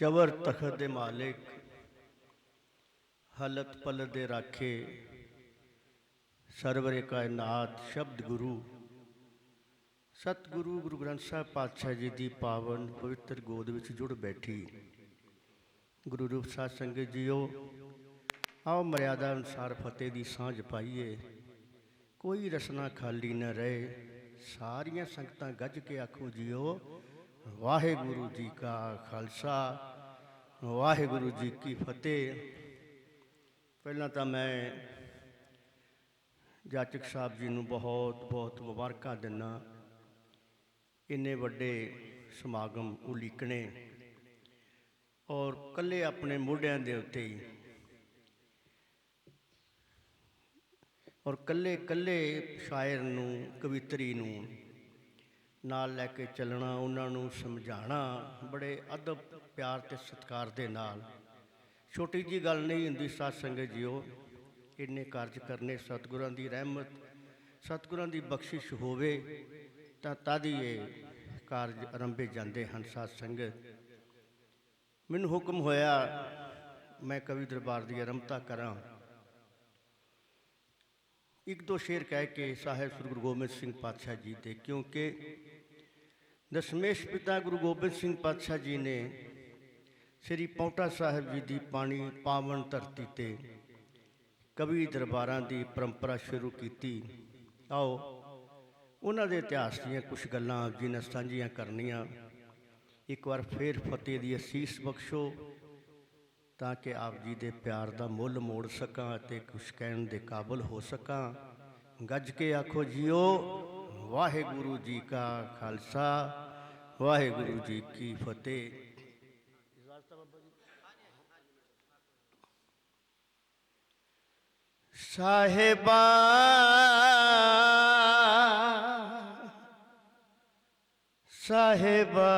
ਚਵਰ ਤਖਤ ਦੇ ਮਾਲਿਕ, ਹਲਤ ਪਲਤ ਦੇ ਰਾਖੇ, ਸਰਵਰੇ ਕਾਇਨਾਤ ਸ਼ਬਦ ਗੁਰੂ। ਸਤਿਗੁਰੂ ਗੁਰੂ ਗ੍ਰੰਥ ਸਾਹਿਬ ਪਾਤਸ਼ਾਹ ਜੀ ਦੀ ਪਾਵਨ ਪਵਿੱਤਰ ਗੋਦ ਵਿੱਚ ਜੁੜ ਬੈਠੀ। ਗੁਰੂ ਰੂਪ ਸਾਧ ਸੰਗਤ ਜੀਓ, ਆਓ ਮਰਿਆਦਾ ਅਨੁਸਾਰ ਫਤਿਹ ਦੀ ਸਾਂਝ ਪਾਈਏ। ਕੋਈ ਰਸਨਾ ਖਾਲੀ ਨਾ ਰਹੇ, ਸਾਰੀਆਂ ਸੰਗਤਾਂ ਗੱਜ ਕੇ ਆਖੋ ਜੀਓ ਵਾਹਿਗੁਰੂ ਜੀ ਕਾ ਖਾਲਸਾ, ਵਾਹਿਗੁਰੂ ਜੀ ਕੀ ਫਤਿਹ। ਪਹਿਲਾਂ ਤਾਂ ਮੈਂ ਜਾਚਕ ਸਾਹਿਬ ਜੀ ਨੂੰ ਬਹੁਤ ਬਹੁਤ ਮੁਬਾਰਕਾਂ ਦਿੰਦਾ। ਇੰਨੇ ਵੱਡੇ ਸਮਾਗਮ ਉਲੀਕਣੇ ਔਰ ਕੱਲੇ ਆਪਣੇ ਮੋਢਿਆਂ ਦੇ ਉੱਤੇ ਹੀ। ਔਰ ਕੱਲੇ ਕੱਲੇ ਸ਼ਾਇਰ ਨੂੰ, ਕਵਿਤਰੀ ਨੂੰ ਨਾਲ ਲੈ ਕੇ ਚੱਲਣਾ, ਉਹਨਾਂ ਨੂੰ ਸਮਝਾਉਣਾ, ਬੜੇ ਅਦਬ ਪਿਆਰ ਤੇ ਸਤਿਕਾਰ ਦੇ ਨਾਲ। ਛੋਟੀ ਜੀ ਗੱਲ ਨਹੀਂ ਹੁੰਦੀ, ਸਾਧ ਸੰਗਤ ਜੀਓ, ਇੰਨੇ ਕਾਰਜ ਕਰਨੇ, ਸਤਿਗੁਰਾਂ ਦੀ ਰਹਿਮਤ, ਸਤਿਗੁਰਾਂ ਦੀ ਬਖਸ਼ਿਸ਼ ਹੋਵੇ, ਤਾਂ ਤਦ ਹੀ ਇਹ ਕਾਰਜ ਆਰੰਭੇ ਜਾਂਦੇ ਹਨ, ਸਾਧ ਸੰਗਤ। ਮੈਨੂੰ ਹੁਕਮ ਹੋਇਆ, ਮੈਂ ਕਵੀ ਦਰਬਾਰ ਦੀ ਆਰੰਭਤਾ ਕਰਾਂ। ਇੱਕ ਦੋ ਸ਼ੇਰ ਕਹਿ ਕੇ ਸਾਹਿਬ ਸ੍ਰੀ ਗੁਰੂ ਗੋਬਿੰਦ ਸਿੰਘ ਪਾਤਸ਼ਾਹ ਜੀ ਦੇ, ਕਿਉਂਕਿ ਦਸ਼ਮੇਸ਼ ਪਿਤਾ ਗੁਰੂ ਗੋਬਿੰਦ ਸਿੰਘ ਪਾਤਸ਼ਾਹ ਜੀ ਨੇ ਸ੍ਰੀ ਪੌਂਟਾ ਸਾਹਿਬ ਜੀ ਦੀ ਪਾਣੀ ਪਾਵਨ ਧਰਤੀ ਤੇ ਕਵੀ ਦਰਬਾਰਾਂ ਦੀ ਪਰੰਪਰਾ ਸ਼ੁਰੂ ਕੀਤੀ। ਆਓ, ਉਹਨਾਂ ਦੇ ਇਤਿਹਾਸ ਦੀਆਂ ਕੁਝ ਗੱਲਾਂ ਆਪ ਜੀ ਨਾਲ ਸਾਂਝੀਆਂ ਕਰਨੀਆਂ। ਇੱਕ ਵਾਰ ਫੇਰ ਫਤਿਹ ਦੀ ਅਸੀਸ ਬਖਸ਼ੋ। ਤਾਂ ਕਿ ਆਪ ਜੀ ਦੇ ਪਿਆਰ ਦਾ ਮੁੱਲ ਮੋੜ ਸਕਾਂ ਅਤੇ ਕੁਛ ਕਹਿਣ ਦੇ ਕਾਬਲ ਹੋ ਸਕਾਂ। ਗੱਜ ਕੇ ਆਖੋ, ਜੀਓ, ਵਾਹਿਗੁਰੂ ਜੀ ਕਾ ਖਾਲਸਾ, ਵਾਹਿਗੁਰੂ ਜੀ ਕੀ ਫਤਿਹ। ਸਾਹਿਬਾ ਸਾਹਿਬਾ।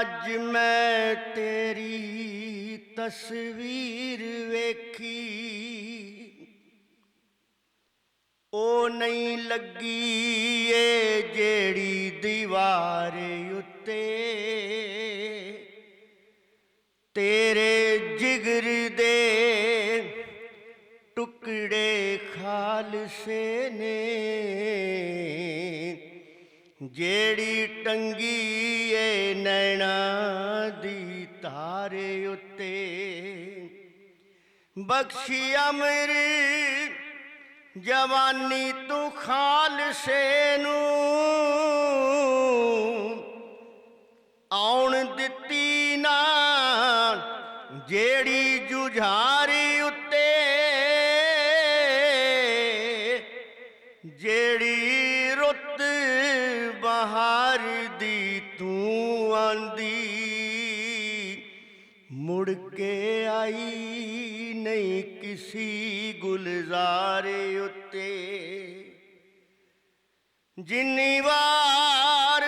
ਅੱਜ ਮੈਂ ਤੇਰੀ ਤਸਵੀਰ ਵੇਖੀ। ਉਹ ਨਹੀਂ ਲੱਗੀ ਏ ਜਿਹੜੀ ਦੀਵਾਰ ਉੱਤੇ। ਤੇਰੇ ਜਿਗਰ ਦੇ ਟੁਕੜੇ ਖਾਲਸੇ ਨੇ। ਜਿਹੜੀ ਟੰਗੀ ਏ ਨੈਣਾ ਦੀ ਤਾਰੇ ਉੱਤੇ। ਬਖਸ਼ੀ ਅਮਰੀ ਜਵਾਨੀ ਤੂੰ ਖਾਲਸੇ ਨੂੰ। ਆਉਣ ਦਿੱਤੀ ਨਾ ਜਿਹੜੀ ਜੁਝਾਰੀ ਜਿੰਨੀ ਵਾਰ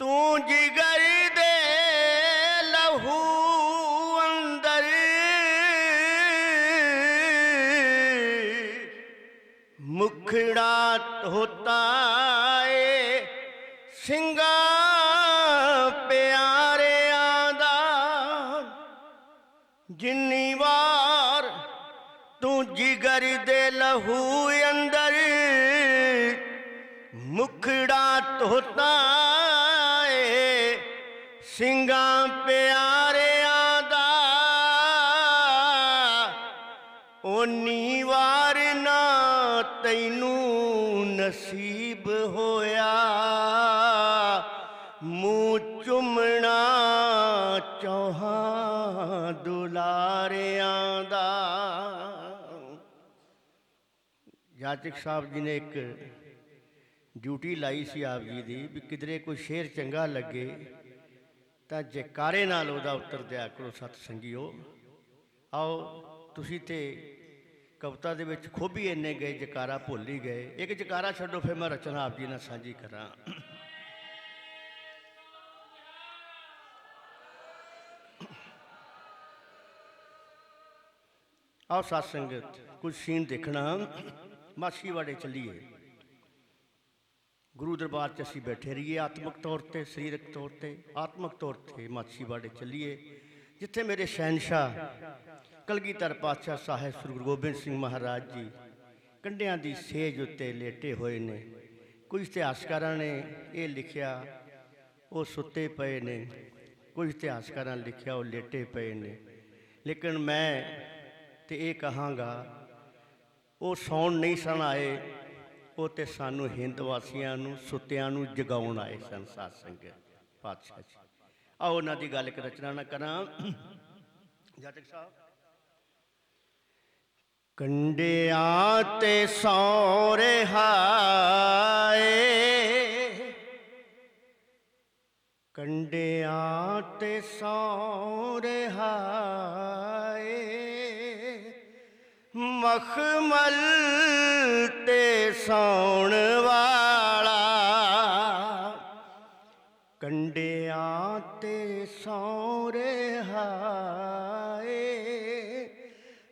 ਤੂੰ ਜਿਗਰ ਦੇ ਲਹੂ ਅੰਦਰ ਮੁਖੜਾ ਧੋਤਾ ਏ ਸਿੰਘਾ ਪਿਆਰਿਆਂ ਦਾ, ਜਿੰਨੀ ਵਾਰ ਤੂੰ ਜਿਗਰ ਦੇ ਲਹੂ ਅੰਦਰ ਮੁਖੜਾ ਧੋਤਾ ਏ ਸਿੰਘਾਂ ਪਿਆਰਿਆਂ ਦਾ। ਓਨੀ ਵਾਰ ਨਾ ਤੈਨੂੰ ਨਸੀਬ ਹੋਇਆ। ਮੂੰਹ ਚੁੰਮਣਾ ਚੌਹਾਂ ਦੁਲਾਰਿਆਂ ਦਾ। ਜਾਚਕ ਸਾਹਿਬ ਜੀ ਨੇ ਇੱਕ ਡਿਊਟੀ ਲਾਈ ਸੀ ਆਪ ਜੀ ਦੀ ਵੀ ਕਿਧਰੇ ਕੋਈ ਸ਼ੇਰ ਚੰਗਾ ਲੱਗੇ ਤਾਂ ਜੈਕਾਰੇ ਨਾਲ ਉਹਦਾ ਉੱਤਰ ਦਿਆ ਕਰੋ ਸਤ ਸੰਗਿਓ ਆਓ, ਤੁਸੀਂ ਤੇ ਕਵਿਤਾ ਦੇ ਵਿੱਚ ਖੋਬੀ ਇੰਨੇ ਗਏ, ਜਕਾਰਾ ਭੁੱਲ ਹੀ ਗਏ। ਇੱਕ ਜਕਾਰਾ ਛੱਡੋ, ਫਿਰ ਮੈਂ ਰਚਨਾ ਆਪ ਜੀ ਨਾਲ ਸਾਂਝੀ ਕਰਾਂ। ਆਓ ਸਾਧ ਸੰਗਤ ਕੁਝ ਸੀਨ ਦੇਖਣਾ। ਮਾਸੀ ਵਾੜੇ ਚੱਲੀਏ। ਗੁਰੂ ਦਰਬਾਰ 'ਚ ਅਸੀਂ ਬੈਠੇ ਰਹੀਏ, ਆਤਮਿਕ ਤੌਰ ਤੇ, ਸਰੀਰਕ ਤੌਰ ਤੇ, ਆਤਮਿਕ ਤੌਰ ਤੇ ਮਾਛੀਵਾੜੇ ਚੱਲੀਏ, ਜਿੱਥੇ ਮੇਰੇ ਸ਼ਹਿਨशाह ਕਲਗੀਧਰ ਪਾਤਸ਼ਾਹ ਸਾਹਿਬ ਸ੍ਰੀ ਗੁਰੂ ਗੋਬਿੰਦ ਸਿੰਘ ਮਹਾਰਾਜ ਜੀ ਕੰਡਿਆਂ ਦੀ ਸੇਜ ਉੱਤੇ ਲੇਟੇ ਹੋਏ ਨੇ ਕੁਝ ਇਤਿਹਾਸਕਾਰਾਂ ਨੇ ਇਹ ਲਿਖਿਆ, ਉਹ ਸੁੱਤੇ ਪਏ ਨੇ ਕੁਝ ਇਤਿਹਾਸਕਾਰਾਂ ਲਿਖਿਆ, ਉਹ ਲੇਟੇ ਪਏ ਨੇ, ਲੇਕਿਨ ਮੈਂ ਤੇ ਇਹ ਕਹਾਂਗਾ, ਉਹ ਸੌਣ ਨਹੀਂ ਸਨ ਆਏ ਉਹ ਤੇ ਸਾਨੂੰ ਹਿੰਦ ਵਾਸੀਆਂ ਨੂੰ, ਸੁੱਤਿਆਂ ਨੂੰ ਜਗਾਉਣ ਆਏ ਸਨ ਸਾਧ ਸੰਗਤ, ਪਾਤਸ਼ਾਹ ਜੀ। ਆਓ ਉਹਨਾਂ ਦੀ ਗੱਲ ਇੱਕ ਰਚਨਾ ਨਾ ਕਰਾਂ। ਜਾਤਕ ਸਾਹਿਬ। ਕੰਡਿਆਂ ਤੇ ਸੌ ਰਹਾਏ ਕੰਡਿਆਂ ਤੇ ਸੌ ਰਹਾਏ ਮਖਮਲ ਤੇ ਸੌਣ ਵਾਲਾ। ਕੰਡਿਆਂ ਤੇ ਸੌ ਰਹਾਏ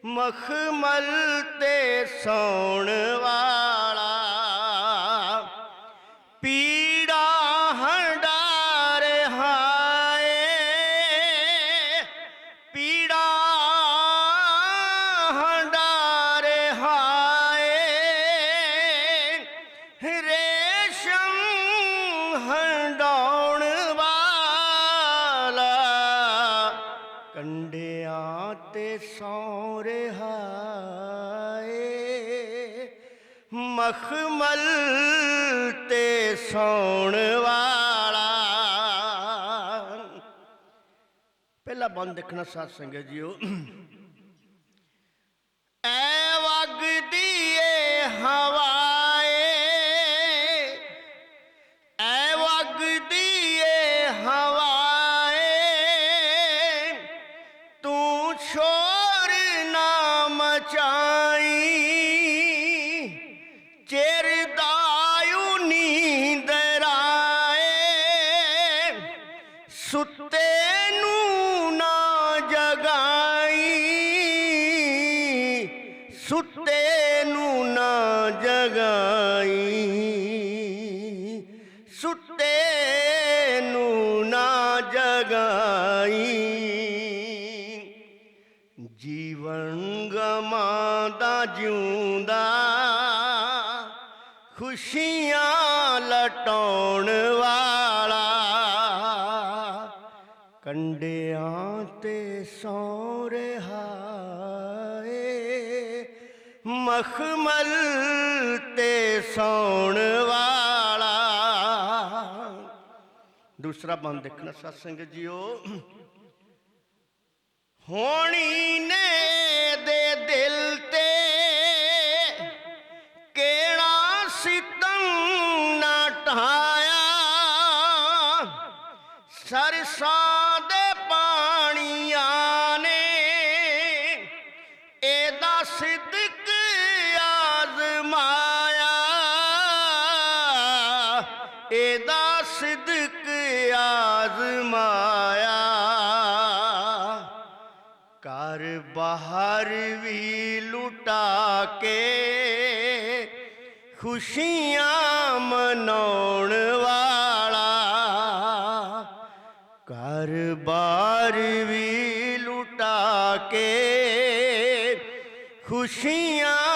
ਮਖਮਲ ਤੇ ਸੌਣ ਵਾਲਾ। ਸੌ ਰਹਾਏ ਮਖਮਲ ਤੇ ਸੌਣ ਵਾਲਾ। ਪਹਿਲਾ ਬੰਦ ਦੇਖਣਾ ਸਾਧ ਸੰਗਤ ਜੀਓ। ਸੁੱਤੇ ਨੂੰ ਨਾ ਜਗਾਈ। ਸੁੱਤੇ ਨੂੰ ਨਾ ਜਗਾਈ। ਸੁੱਤੇ ਨੂੰ ਨਾ ਜਗਾਈ। ਜੀਵਨ ਗਮਾਦਾ ਜਿਉਂਦਾ। ਖੁਸ਼ੀਆਂ ਲਟਾਉਣ ਵਾਲਾ ਕੰਡਿਆਂ ਤੇ ਸੌ ਰਹਾਏ ਮਖਮਲ ਤੇ ਸੌਣ ਵਾਲਾ। ਦੂਸਰਾ ਬੰਦ ਦੇਖਣਾ ਸਤਸੰਗ ਜੀਓ। ਹੋਣੀ ਇਹਦਾ ਸਿਦਕ ਆਜ਼ਮਾਇਆ। ਘਰ ਬਾਹਰ ਵੀ ਲੁਟਾ ਕੇ ਖੁਸ਼ੀਆਂ ਮਨਾਉਣ ਵਾਲਾ। ਘਰ ਬਾਰ ਵੀ ਲੁਟਾ ਕੇ ਖੁਸ਼ੀਆਂ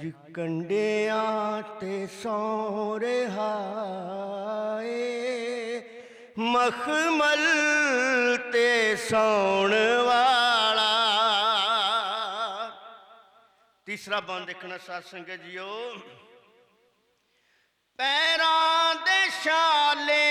ਅੱਜ ਕੰਡਿਆਂ ਤੇ ਸੌ ਰਹਾਏ ਮਖਮਲ ਤੇ ਸੌਣ ਵਾਲਾ। ਤੀਸਰਾ ਬੰਦ ਦੇਖਣਾ ਸਾਧ ਸੰਗਤ ਜੀਓ। ਪੈਰਾਂ ਦੇ ਛਾਲਿਆਂ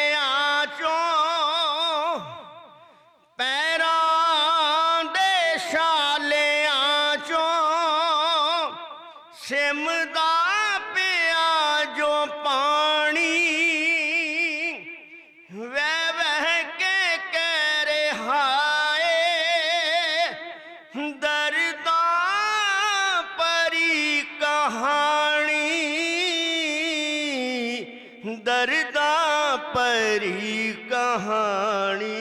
ਦਰਦਾਂ ਪਰੀ ਕਹਾਣੀ।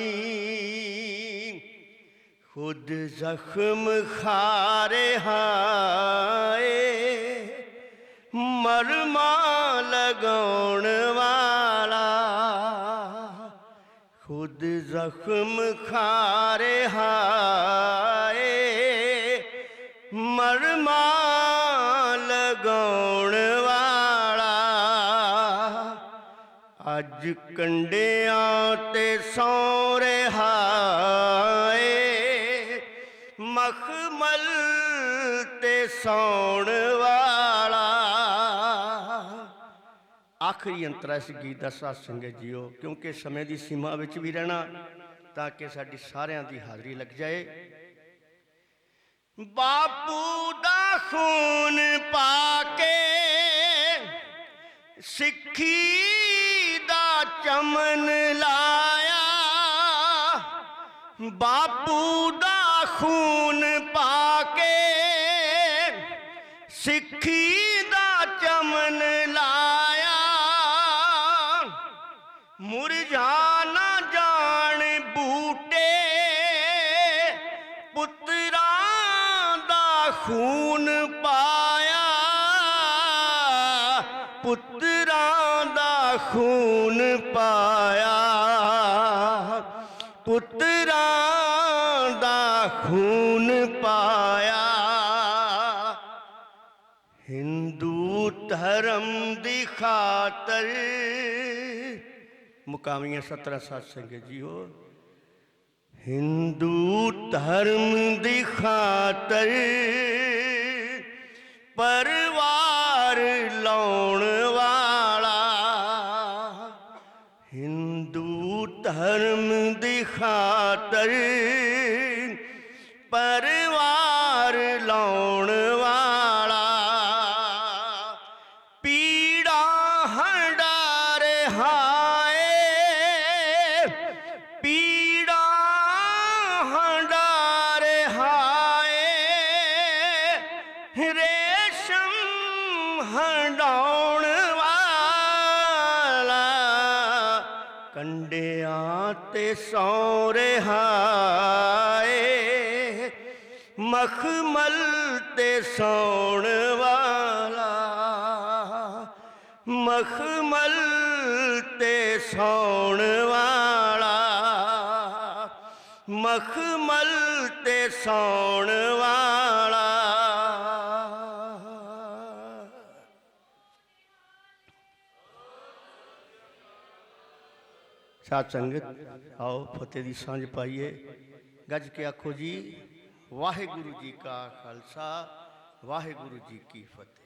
ਖੁਦ ਜ਼ਖਮ ਖਾਰੇ ਹਾਏ ਮਰਮਾ ਲਗਾਉਣ ਵਾਲਾ। ਖੁਦ ਜ਼ਖਮ ਖਾਰੇ ਹਾਏ ਅੱਜ ਕੰਡਿਆਂ ਤੇ ਸੌ ਰਿਹਾ ਮਖਮਲ ਤੇ ਸੌਣ ਵਾਲਾ। ਆਖਰੀ ਅੰਤਰਾ ਇਸ ਗੀਤ ਦਾ ਸਾਥ ਸੰਗਤ ਜੀਓ, ਕਿਉਂਕਿ ਸਮੇਂ ਦੀ ਸੀਮਾ ਵਿੱਚ ਵੀ ਰਹਿਣਾ, ਤਾਂ ਕਿ ਸਾਡੀ ਸਾਰਿਆਂ ਦੀ ਹਾਜ਼ਰੀ ਲੱਗ ਜਾਏ। ਬਾਪੂ ਦਾ ਖੂਨ ਪਾ ਕੇ ਸਿੱਖੀ ਚਮਨ ਲਾਇਆ। ਬਾਪੂ ਦਾ ਖੂਨ ਪਾ ਕੇ ਸਿੱਖੀ ਦਾ ਚਮਨ ਲਾਇਆ। ਮੁਰਝਾ ਨਾ ਜਾਣ ਬੂਟੇ, ਪੁੱਤਰਾਂ ਦਾ ਖੂਨ ਪਾਇਆ। ਪੁੱਤਰਾਂ ਦਾ ਖੂਨ ਪੁੱਤਰਾਂ ਦਾ ਖੂਨ ਪਾਇਆ। ਹਿੰਦੂ ਧਰਮ ਦੀ ਖਾਤਰ। ਮੁਕਾਮੀਆਂ 17 ਸਾਧ ਸੰਗਤ ਜੀਓ ਹਿੰਦੂ ਧਰਮ ਦੀ ਖਾਤਰ। ਪਰਵਾਰ ਲਾਉਣ ਧਰਮ ਦੀ ਖਾਤਰ ਪਰਵਾਰ ਲਾਉਣ ਵਾਲਾ। ਪੀੜਾ ਹੰਡਾਰ ਹਾਏ ਪੀੜਾ ਹੰਡਾਰ ਹਾਏ ਰੇਸ਼ਮ ਹੰਡਾਉਣ ਕੰਡਿਆਂ ਤੇ ਸੌ ਰਿਹਾ ਮਖਮਲ ਤੇ ਸੌਣ ਵਾਲਾ, ਮਖਮਲ ਤੇ ਸੌਣ ਵਾਲਾ, ਮਖਮਲ ਤੇ ਸੌਣ ਵਾਲਾ। ਸਾਧ ਸੰਗਤ, ਆਓ ਫਤਿਹ ਦੀ ਸਾਂਝ ਪਾਈਏ। ਗੱਜ ਕੇ ਆਖੋ ਜੀ, ਵਾਹਿਗੁਰੂ ਜੀ ਕਾ ਖਾਲਸਾ, ਵਾਹਿਗੁਰੂ ਜੀ ਕੀ ਫਤਿਹ।